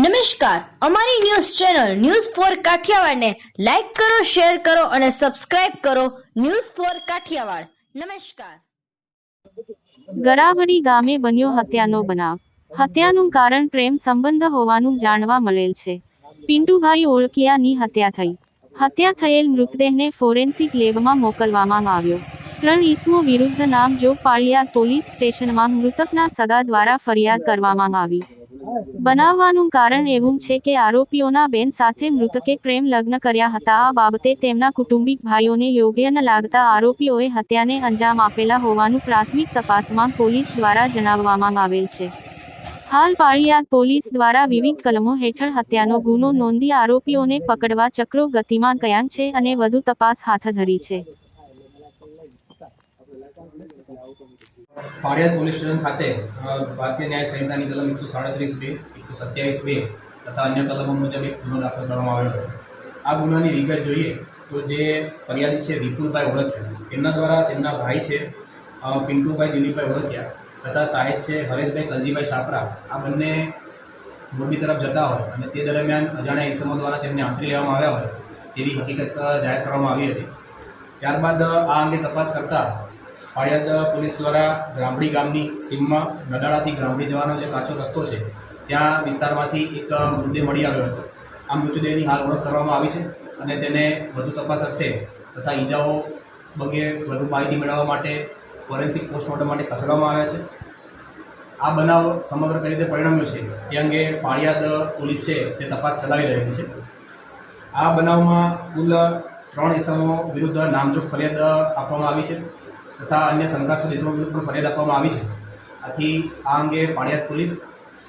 નમસ્કાર. અમારી news channel news four કાઠિયાવાડને લાઈક કરો, શેર કરો અને સબસ્ક્રાઇબ કરો ન્યૂઝ ફોર કાઠિયાવાડ. નમસ્કાર. ગરાવડી ગામે બન્યો હત્યાનો બનાવ. હત્યાનું કારણ પ્રેમ સંબંધ હોવાનું જાણવા મળેલ છે. પિન્ટુભાઈ ઓળકિયાની હત્યા થઈ. હત્યા થયેલ મૃતદેહને ફોરેન્સિક લેબમાં મોકલવામાં આવ્યો. ત્રણ ઈસમો વિરુદ્ધ નામજોગ પાળિયા પોલીસ સ્ટેશનમાં મૃતકના સગા દ્વારા ફરિયાદ કરવામાં આવી. બનાવવાનું કારણ એવું છે કે આરોપીઓના બેન સાથે મૃતકે પ્રેમ લગ્ન કર્યા હતા. આ બાબતે તેમના કુટુંબિક ભાઈઓને યોગ્ય ન લાગતા આરોપીઓએ હત્યાને અંજામ આપેલા હોવાનું પ્રાથમિક તપાસમાં પોલીસ દ્વારા જણાવવામાં આવેલ છે. હાલ પાળિયાદ પોલીસ દ્વારા વિવિધ કલમો હેઠળ હત્યાનો ગુનો નોંધી આરોપીઓને પકડવા ચક્રો ગતિમાન કયાંક છે અને વધુ તપાસ હાથ ધરી છે. પાળિયાદ પોલીસ સ્ટેશન ખાતે ભારતીય ન્યાય સંહિતાની કલમ એકસો સાડત્રીસ બે, એકસો સત્યાવીસ બે તથા અન્ય કલમો મુજબ એક ગુનો દાખલ કરવામાં આવ્યો હતો. આ ગુનાની વિગત જોઈએ તો જે ફરિયાદી છે વિપુલભાઈ ઓળખ્યા, તેમના દ્વારા તેમના ભાઈ છે પિન્ટુભાઈ દિલીપભાઈ ઓળખ્યા તથા સાહેબ છે હરેશભાઈ કલજીભાઈ છાપરા આ બંને મોરબી તરફ જતા હોય અને તે દરમિયાન અજાણ્યા ઇસમો દ્વારા તેમને આંતરી લેવામાં આવ્યા હોય તેવી હકીકત જાહેર કરવામાં આવી હતી. ત્યારબાદ આ અંગે તપાસ કરતા પાળિયાદ પોલીસ દ્વારા ગ્રામડી ગામની સીમમાં નડાળાથી ગ્રામડી જવાનો જે કાચો રસ્તો છે, ત્યાં વિસ્તારમાંથી એક મૃતદેહ મળી આવ્યો હતો. આ મૃતદેહની હાલ ઓળખ કરવામાં આવી છે અને તેને વધુ તપાસ અર્થે તથા ઈજાઓ અંગે વધુ માહિતી મેળવવા માટે ફોરેન્સિક પોસ્ટમોર્ટમ માટે ખસેડવામાં આવ્યા છે. આ બનાવ સમગ્ર રીતે પરિણમ્યો છે તે અંગે પાળિયાદ પોલીસ છે તે તપાસ ચલાવી રહેલી છે. આ બનાવમાં કુલ ત્રણ ઇસમો વિરુદ્ધ નામજોગ ફરિયાદ આપવામાં આવી છે. તથા અન્ય શંકાસ્પદ ઇસમો વિરુદ્ધ પણ ફરિયાદ આપવામાં આવી છે. આથી આ અંગે પાણિયાદ પોલીસ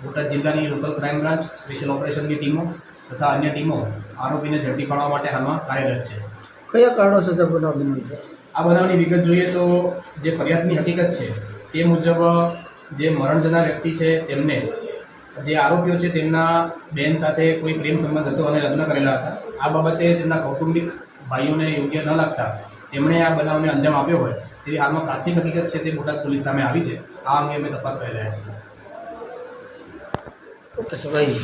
બોટાદ જિલ્લાની લોકલ ક્રાઇમ બ્રાન્ચ સ્પેશિયલ ઓપરેશનની ટીમો તથા અન્ય ટીમો આરોપીને ઝડપી પાડવા માટે હાલમાં કાર્યરત છે. કયા કારણોસર સર બનાવ બન્યો છે? આ બનાવની વિગત જોઈએ તો જે ફરિયાદની હકીકત છે તે મુજબ જે મરણ જનાર વ્યક્તિ છે તેમને જે આરોપીઓ છે તેમના બેન સાથે કોઈ પ્રેમ સંબંધ હતો અને લગ્ન કરેલા હતા. આ બાબતે તેમના કૌટુંબિક ભાઈઓને યોગ્ય ન લાગતા તેમણે આ બનાવને અંજામ આપ્યો હોય, તેવી હાલમાં પ્રાથમિક હકીકત છે તે બોટાદ પોલીસ સામે આવી છે. આ અંગે અમે તપાસ કરી રહ્યા છીએ. ઓકે, સર ભાઈ